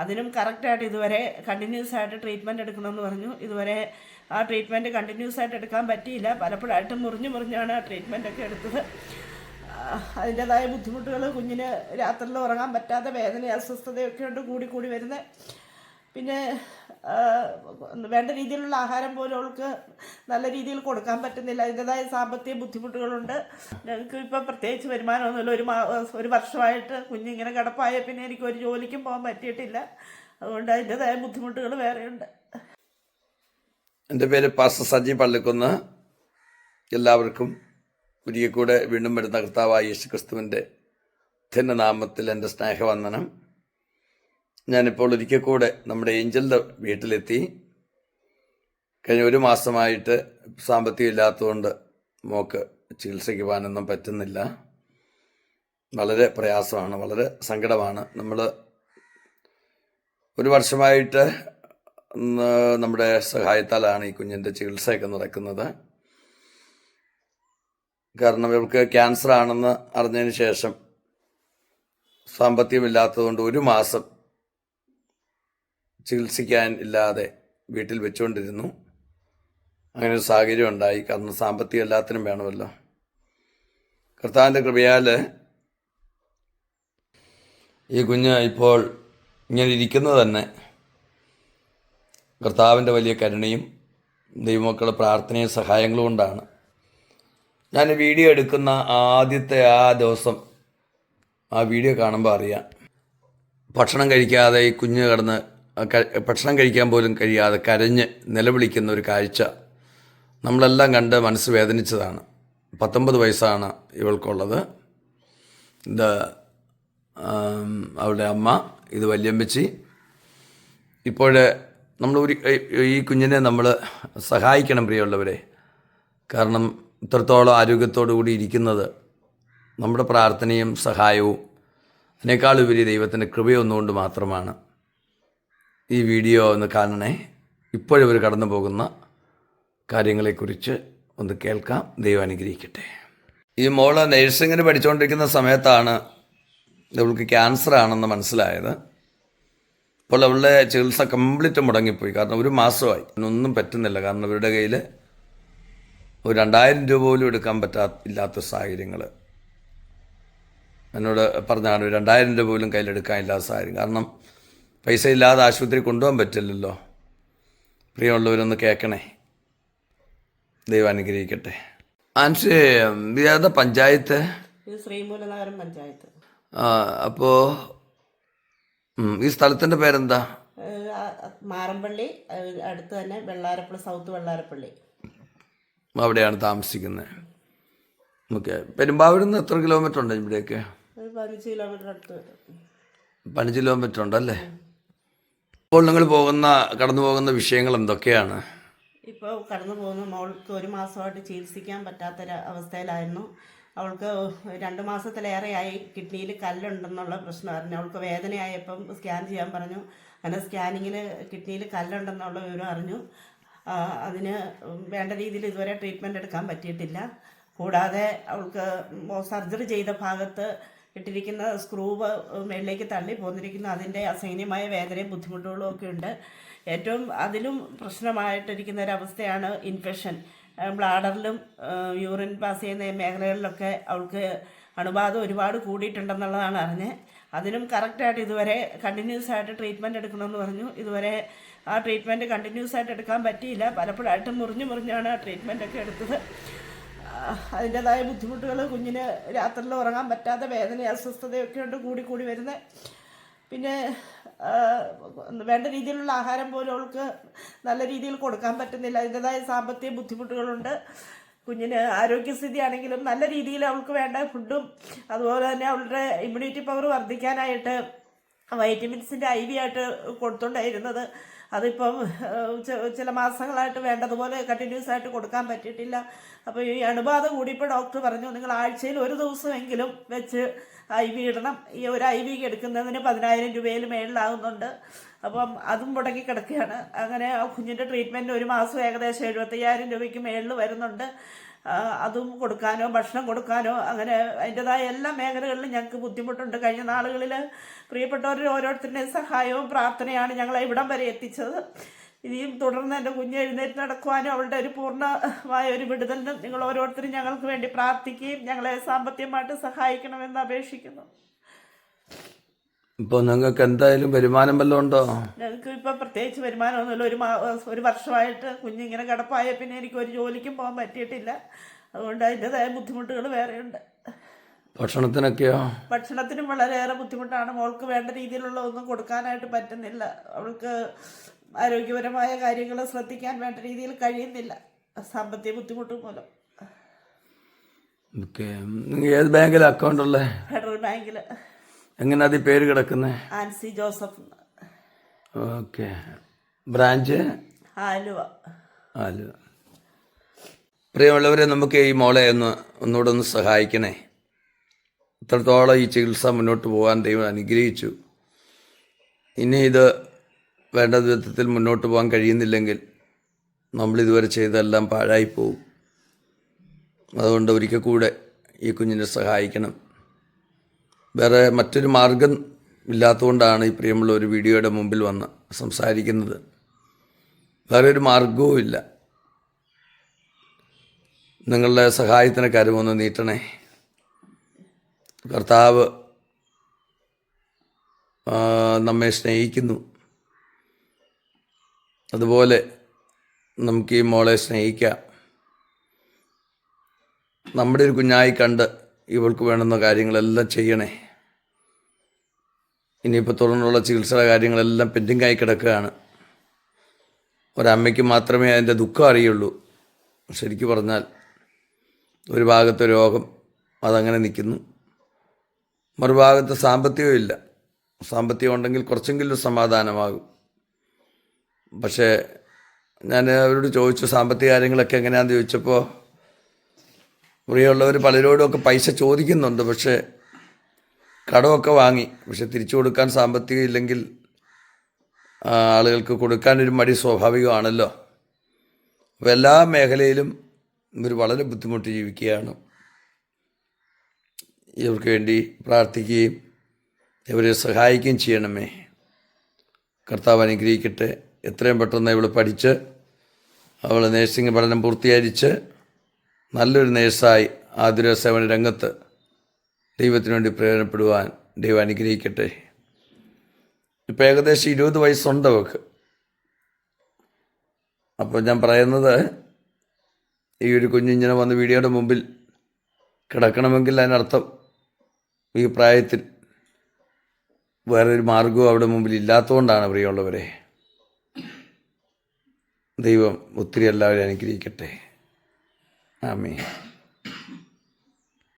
അതിനും കറക്റ്റായിട്ട് ഇതുവരെ കണ്ടിന്യൂസ് ആയിട്ട് ട്രീറ്റ്മെന്റ് എടുക്കണമെന്ന് പറഞ്ഞു. ഇതുവരെ ആ ട്രീറ്റ്മെന്റ് കണ്ടിന്യൂസ് ആയിട്ട് എടുക്കാൻ പറ്റിയില്ല. പലപ്പോഴായിട്ട് മുറിഞ്ഞു മുറിഞ്ഞാണ് ആ ട്രീറ്റ്മെന്റൊക്കെ എടുത്തത്. അതിന്റെതായ ബുദ്ധിമുട്ടുകൾ കുഞ്ഞിന് രാത്രിയിൽ ഉറങ്ങാൻ പറ്റാത്ത വേദന അസ്വസ്ഥതയൊക്കെ ഉണ്ട് കൂടി കൂടി വരുന്നത്. പിന്നെ വേണ്ട രീതിയിലുള്ള ആഹാരം പോലും അവൾക്ക് നല്ല രീതിയിൽ കൊടുക്കാൻ പറ്റുന്നില്ല. അതിന്റെതായ സാമ്പത്തിക ബുദ്ധിമുട്ടുകളുണ്ട്. ഞങ്ങൾക്ക് ഇപ്പം പ്രത്യേകിച്ച് വരുമാനമൊന്നുമില്ല. ഒരു ഒരു വർഷമായിട്ട് കുഞ്ഞിങ്ങനെ കിടപ്പായ പിന്നെ എനിക്ക് ഒരു ജോലിക്കും പോകാൻ പറ്റിയിട്ടില്ല. അതുകൊണ്ട് അതിന്റെതായ ബുദ്ധിമുട്ടുകൾ വേറെയുണ്ട്. എന്റെ പേര് പാസ്റ്റർ സജി പള്ളിക്കുന്ന്. എല്ലാവർക്കും ഒരിക്കൽ കൂടെ വീണ്ടും വരുന്ന കർത്താവായ യേശു ക്രിസ്തുവിന്റെ നാമത്തിൽ എന്റെ സ്നേഹവന്ദനം. ഞാനിപ്പോൾ ഒരിക്കൽ കൂടെ നമ്മുടെ ഏഞ്ചലിന്റെ വീട്ടിലെത്തി. കഴിഞ്ഞ ഒരു മാസമായിട്ട് സാമ്പത്തികം ഇല്ലാത്തതുകൊണ്ട് മോക്ക് ചികിത്സയ്ക്ക് പോകാനൊന്നും പറ്റുന്നില്ല. വളരെ പ്രയാസമാണ് വളരെ സങ്കടമാണ്. നമ്മൾ ഒരു വർഷമായിട്ട് നമ്മുടെ സഹായത്താലാണ് ഈ കുഞ്ഞിന്റെ ചികിത്സയൊക്കെ നടക്കുന്നത്. കാരണം ഇവർക്ക് ക്യാൻസർ ആണെന്ന് അറിഞ്ഞതിന് ശേഷം സാമ്പത്തികമില്ലാത്തതുകൊണ്ട് ഒരു മാസം ചികിത്സിക്കാൻ ഇല്ലാതെ വീട്ടിൽ വെച്ചുകൊണ്ടിരുന്നു. അങ്ങനെ ഒരു സാഹചര്യം ഉണ്ടായി. കാരണം സാമ്പത്തികം എല്ലാത്തിനും വേണമല്ലോ. കർത്താവിന്റെ കൃപയാൽ ഈ കുഞ്ഞ് ഇപ്പോൾ ഇങ്ങനെ ഇരിക്കുന്നത് തന്നെ. കർത്താവിന്റെ വലിയ കരുണയും ദൈവമക്കളുടെ പ്രാർത്ഥനയും സഹായങ്ങളും കൊണ്ടാണ്. ഞാൻ വീഡിയോ എടുക്കുന്ന ആദ്യത്തെ ആ ദിവസം ആ വീഡിയോ കാണുമ്പോൾ അറിയാം. ഭക്ഷണം കഴിക്കാതെ ഈ കുഞ്ഞ് കിടന്ന് ഭക്ഷണം കഴിക്കാൻ പോലും കഴിയാതെ കരഞ്ഞ് നിലവിളിക്കുന്ന ഒരു കാഴ്ച നമ്മളെല്ലാം കണ്ട് മനസ്സ് വേദനിച്ചതാണ്. പത്തൊമ്പത് വയസ്സാണ് ഇവൾക്കുള്ളത്. ഇത് അവളുടെ അമ്മ ഇത് വല്യമ്പച്ചി ഇപ്പോൾ നമ്മൾ ഒരു ഈ കുഞ്ഞിനെ നമ്മൾ സഹായിക്കണം പ്രിയമുള്ളവരെ. കാരണം ഇത്രത്തോളം ആരോഗ്യത്തോടു കൂടി ഇരിക്കുന്നത് നമ്മുടെ പ്രാർത്ഥനയും സഹായവും അതിനേക്കാളുപരി ദൈവത്തിന്റെ കൃപയൊന്നുകൊണ്ട് മാത്രമാണ്. ഈ വീഡിയോ ഒന്ന് കാണണേ. ഇപ്പോഴിവർ കടന്നു പോകുന്ന കാര്യങ്ങളെക്കുറിച്ച് ഒന്ന് കേൾക്കാം. ദൈവം അനുഗ്രഹിക്കട്ടെ. ഈ മോൾ നഴ്സിങ്ങിന് പഠിച്ചുകൊണ്ടിരിക്കുന്ന സമയത്താണ് ഇവൾക്ക് ക്യാൻസർ ആണെന്ന് മനസ്സിലായത്. അപ്പോൾ അവളുടെ ചികിത്സ കംപ്ലീറ്റ് മുടങ്ങിപ്പോയി. കാരണം ഒരു മാസമായി. ഒന്നും പറ്റുന്നില്ല. കാരണം ഇവരുടെ കയ്യിൽ ഒരു രണ്ടായിരം രൂപ പോലും എടുക്കാൻ പറ്റാ ഇല്ലാത്ത സാഹചര്യങ്ങൾ എന്നോട് പറഞ്ഞാണ് രണ്ടായിരം രൂപ പോലും കയ്യിലെടുക്കാൻ ഇല്ലാത്ത സാഹചര്യം. കാരണം പൈസ ഇല്ലാതെ ആശുപത്രി കൊണ്ടുപോകാൻ പറ്റില്ലല്ലോ. പ്രിയമുള്ളവരൊന്ന് കേൾക്കണേ. ദൈവം അനുഗ്രഹിക്കട്ടെ. ആൻസി ഏതാ പഞ്ചായത്ത്? ശ്രീമൂലനഗരം പഞ്ചായത്ത്. ആ അപ്പോ ഈ സ്ഥലത്തിന്റെ പേരെന്താ? മാറമ്പള്ളി അടുത്ത് തന്നെ വെള്ളാരപ്പള്ളി സൗത്ത് വെള്ളാരപ്പള്ളി. അവിടെയാണ് താമസിക്കുന്നത് ഓക്കെ. പെരുമ്പാവൂരിൽ നിന്ന് എത്ര കിലോമീറ്റർ ഉണ്ട് ഇവിടേക്ക്? ഒരു പതിനഞ്ച് കിലോമീറ്റർ അടുത്ത് പതിനഞ്ച് കിലോമീറ്റർ ഉണ്ടല്ലേ ഇപ്പോൾ നിങ്ങൾ പോകുന്ന കടന്നു പോകുന്ന വിഷയങ്ങൾ എന്തൊക്കെയാണ്? ഇപ്പോൾ കടന്നു പോകുന്ന. മോൾക്ക് ഒരു മാസമായിട്ട് ചികിത്സിക്കാൻ പറ്റാത്തൊരു അവസ്ഥയിലായിരുന്നു. അവൾക്ക് രണ്ട് മാസത്തിലേറെയായി കിഡ്നിയിൽ കല്ലുണ്ടെന്നുള്ള പ്രശ്നമായിരുന്നു അവൾക്ക് വേദനയായപ്പം സ്കാൻ ചെയ്യാൻ പറഞ്ഞു. അങ്ങനെ സ്കാനിങ്ങിൽ കിഡ്നിയിൽ കല്ലുണ്ടെന്നുള്ള വിവരം അറിഞ്ഞു. അതിന് വേണ്ട രീതിയിൽ ഇതുവരെ ട്രീറ്റ്മെന്റ് എടുക്കാൻ പറ്റിയിട്ടില്ല. കൂടാതെ അവൾക്ക് സർജറി ചെയ്ത ഭാഗത്ത് ഇട്ടിരിക്കുന്ന സ്ക്രൂവ് മേളിലേക്ക് തള്ളി പോന്നിരിക്കുന്നു. അതിന്റെ അസഹനീയമായ വേദനയും ബുദ്ധിമുട്ടുകളും ഒക്കെ ഉണ്ട്. ഏറ്റവും അതിലും പ്രശ്നമായിട്ടിരിക്കുന്ന ഒരവസ്ഥയാണ് ഇൻഫെക്ഷൻ ബ്ലാഡറിലും യൂറിൻ പാസ് ചെയ്യുന്ന മേഖലകളിലൊക്കെ അവൾക്ക് അണുബാധ ഒരുപാട് കൂടിയിട്ടുണ്ടെന്നുള്ളതാണ് അറിഞ്ഞ് അതിനും കറക്റ്റായിട്ട് ഇതുവരെ കണ്ടിന്യൂസ് ആയിട്ട് ട്രീറ്റ്മെന്റ് എടുക്കണമെന്ന് പറഞ്ഞു. ഇതുവരെ ആ ട്രീറ്റ്മെന്റ് കണ്ടിന്യൂസ് ആയിട്ട് എടുക്കാൻ പറ്റിയില്ല. പലപ്പോഴായിട്ട് മുറിഞ്ഞ് മുറിഞ്ഞാണ് ആ ട്രീറ്റ്മെന്റൊക്കെ എടുത്തത്. അതിന്റെതായ ബുദ്ധിമുട്ടുകൾ കുഞ്ഞിന് രാത്രിയിൽ ഉറങ്ങാൻ പറ്റാത്ത വേദന അസ്വസ്ഥതയൊക്കെ ഉണ്ട് കൂടി കൂടി വരുന്നത് പിന്നെ വേണ്ട രീതിയിലുള്ള ആഹാരം പോലും അവൾക്ക് നല്ല രീതിയിൽ കൊടുക്കാൻ പറ്റുന്നില്ല. അതിന്റെതായ സാമ്പത്തിക ബുദ്ധിമുട്ടുകളുണ്ട്. കുഞ്ഞിന് ആരോഗ്യസ്ഥിതി ആണെങ്കിലും നല്ല രീതിയിൽ അവൾക്ക് വേണ്ട ഫുഡും അതുപോലെ തന്നെ അവളുടെ ഇമ്മ്യൂണിറ്റി പവർ വർദ്ധിക്കാനായിട്ട് വൈറ്റമിൻസിന്റെ ഐ വി ആയിട്ട് കൊടുത്തുകൊണ്ടായിരുന്നത് അതിപ്പം ചില മാസങ്ങളായിട്ട് വേണ്ടതുപോലെ കണ്ടിന്യൂസ് ആയിട്ട് കൊടുക്കാൻ പറ്റിയിട്ടില്ല. അപ്പോൾ ഈ അണുബാധ കൂടിയപ്പോൾ ഡോക്ടർ പറഞ്ഞു നിങ്ങൾ ആഴ്ചയിൽ ഒരു ദിവസമെങ്കിലും വെച്ച് ഐ വി ഇടണം. ഈ ഒരു ഐ വി എടുക്കുന്നതിന് പതിനായിരം രൂപയിൽ മേളിലാകുന്നുണ്ട് അപ്പം അതും മുടങ്ങി കിടക്കുകയാണ്. അങ്ങനെ കുഞ്ഞിന്റെ ട്രീറ്റ്മെന്റ് ഒരു മാസം ഏകദേശം എഴുപത്തയ്യായിരം രൂപയ്ക്ക് മേളിൽ വരുന്നുണ്ട്. അതും കൊടുക്കാനോ ഭക്ഷണം കൊടുക്കാനോ അങ്ങനെ അതിന്റെതായ എല്ലാ മേഖലകളിലും ഞങ്ങൾക്ക് ബുദ്ധിമുട്ടുണ്ട്. കഴിഞ്ഞ നാളുകളിൽ പ്രിയപ്പെട്ടവരുടെ ഓരോരുത്തരുടെയും സഹായവും പ്രാർത്ഥനയാണ് ഞങ്ങളെ ഇവിടം വരെ എത്തിച്ചത്. ഇനിയും തുടർന്ന് എന്റെ കുഞ്ഞ് എഴുന്നേറ്റ് നടക്കുവാനും അവളുടെ ഒരു പൂർണമായ ഒരു വിടുതലിനും നിങ്ങൾ ഓരോരുത്തരും ഞങ്ങൾക്ക് വേണ്ടി പ്രാർത്ഥിക്കുകയും ഞങ്ങളെ സാമ്പത്തികമായിട്ട് സഹായിക്കണമെന്ന് അപേക്ഷിക്കുന്നു. ഇപ്പോൾ നിങ്ങൾക്ക് എന്തായാലും വരുമാനം വല്ലതും ഉണ്ടോ? ഞങ്ങൾക്ക് ഇപ്പം പ്രത്യേകിച്ച് വരുമാനമൊന്നുമില്ല ഒരു ഒരു വർഷമായിട്ട് കുഞ്ഞിങ്ങനെ കിടപ്പായ പിന്നെ എനിക്ക് ഒരു ജോലിക്കും പോകാൻ പറ്റിയിട്ടില്ല. അതുകൊണ്ട് അതിന്റെതായ ബുദ്ധിമുട്ടുകൾ വേറെയുണ്ട്. ഭക്ഷണത്തിനൊക്കെയോ? ഭക്ഷണത്തിനും വളരെയേറെ ബുദ്ധിമുട്ടാണ്. മോൾക്ക് വേണ്ട രീതിയിലുള്ള ഒന്നും കൊടുക്കാനായിട്ട് പറ്റുന്നില്ല. അവൾക്ക് ആരോഗ്യപരമായ കാര്യങ്ങൾ ശ്രദ്ധിക്കാൻ വേണ്ട രീതിയിൽ കഴിയുന്നില്ല. സാമ്പത്തിക ബുദ്ധിമുട്ട് മൂലം. ഏത് ബാങ്കിലാണ് അക്കൗണ്ട് ഉള്ളത് ഫെഡറൽ ബാങ്കിൽ എങ്ങനെ അത് പേര് കിടക്കുന്നത് ആൻസി ജോസഫ്. ഓക്കെ. ബ്രാഞ്ച്? ആലുവ. ആലുവ. പ്രിയമുള്ളവരെ നമുക്ക് ഈ മോളെ ഒന്ന് ഒന്നുകൂടെ ഒന്ന് സഹായിക്കണേ. ഇത്രത്തോളം ഈ ചികിത്സ മുന്നോട്ട് പോകാൻ ദൈവം അനുഗ്രഹിച്ചു. ഇനി ഇത് വേണ്ട വിധത്തിൽ മുന്നോട്ട് പോകാൻ കഴിയുന്നില്ലെങ്കിൽ നമ്മൾ ഇതുവരെ ചെയ്തതെല്ലാം പാഴായി പോകും അതുകൊണ്ട് ഒരിക്കൽ കൂടെ ഈ കുഞ്ഞിനെ സഹായിക്കണം. വേറെ മറ്റൊരു മാർഗം ഇല്ലാത്തതുകൊണ്ടാണ് ഈ പ്രിയമുള്ള ഒരു വീഡിയോയുടെ മുമ്പിൽ വന്ന് സംസാരിക്കുന്നത്. വേറെ ഒരു മാർഗവും ഇല്ല. നിങ്ങളുടെ സഹായത്തിന് കരുമൊന്ന് നീട്ടണേ. കർത്താവ് നമ്മെ സ്നേഹിക്കുന്നു. അതുപോലെ നമുക്ക് ഈ മോളെ സ്നേഹിക്കാം. നമ്മുടെ ഒരു കുഞ്ഞായി കണ്ട് ഇവൾക്ക് വേണ്ടുന്ന കാര്യങ്ങളെല്ലാം ചെയ്യണേ. ഇനിയിപ്പോൾ തുടർന്നുള്ള ചികിത്സയുടെ കാര്യങ്ങളെല്ലാം പെൻഡിങ് ആയി കിടക്കുകയാണ്. ഒരമ്മയ്ക്ക് മാത്രമേ അതിന്റെ ദുഃഖം അറിയുള്ളൂ. ശരിക്കു പറഞ്ഞാൽ ഒരു ഭാഗത്തെ രോഗം അതങ്ങനെ നിൽക്കുന്നു. മറുഭാഗത്ത് സാമ്പത്തികമില്ല സാമ്പത്തികം ഉണ്ടെങ്കിൽ കുറച്ചെങ്കിലും സമാധാനമാകും. പക്ഷേ ഞാൻ അവരോട് ചോദിച്ചു സാമ്പത്തിക കാര്യങ്ങളൊക്കെ എങ്ങനെയാണെന്ന്? ചോദിച്ചപ്പോൾ പ്രിയമുള്ളവർ പലരോടുമൊക്കെ പൈസ ചോദിക്കുന്നുണ്ട്. പക്ഷേ കടമൊക്കെ വാങ്ങി. പക്ഷെ തിരിച്ചു കൊടുക്കാൻ സാമ്പത്തികം ഇല്ലെങ്കിൽ ആളുകൾക്ക് കൊടുക്കാനൊരു മടി സ്വാഭാവികമാണല്ലോ. അപ്പോൾ എല്ലാ മേഖലയിലും ഇവർ വളരെ ബുദ്ധിമുട്ട് ജീവിക്കുകയാണ്. ഇവർക്ക് വേണ്ടി പ്രാർത്ഥിക്കുകയും ഇവരെ സഹായിക്കുകയും ചെയ്യണമേ. കർത്താവ് അനുഗ്രഹിക്കട്ടെ. എത്രയും പെട്ടെന്ന് ഇവൾ പഠിച്ച് അവൾ നേഴ്സിംഗ് പഠനം പൂർത്തീകരിച്ച് നല്ലൊരു നേഴ്സായി ആതുര സേവന രംഗത്ത് ദൈവത്തിന് വേണ്ടി പ്രയോജനപ്പെടുവാൻ ദൈവം അനുഗ്രഹിക്കട്ടെ. ഇപ്പം ഏകദേശം ഇരുപത് വയസ്സുണ്ട് അവൾക്ക്. അപ്പോൾ ഞാൻ പറയുന്നത് ഈ ഒരു കുഞ്ഞിങ്ങനെ വന്ന് വീഡിയോയുടെ മുമ്പിൽ കിടക്കണമെങ്കിൽ അതിനർത്ഥം ഈ പ്രായത്തിൽ വേറൊരു മാർഗവും അവിടെ മുമ്പിൽ ഇല്ലാത്തതുകൊണ്ടാണ് പ്രിയമുള്ളവരെ. ദൈവം ഒത്തിരി എല്ലാവരും അനുഗ്രഹിക്കട്ടെ. ആമേ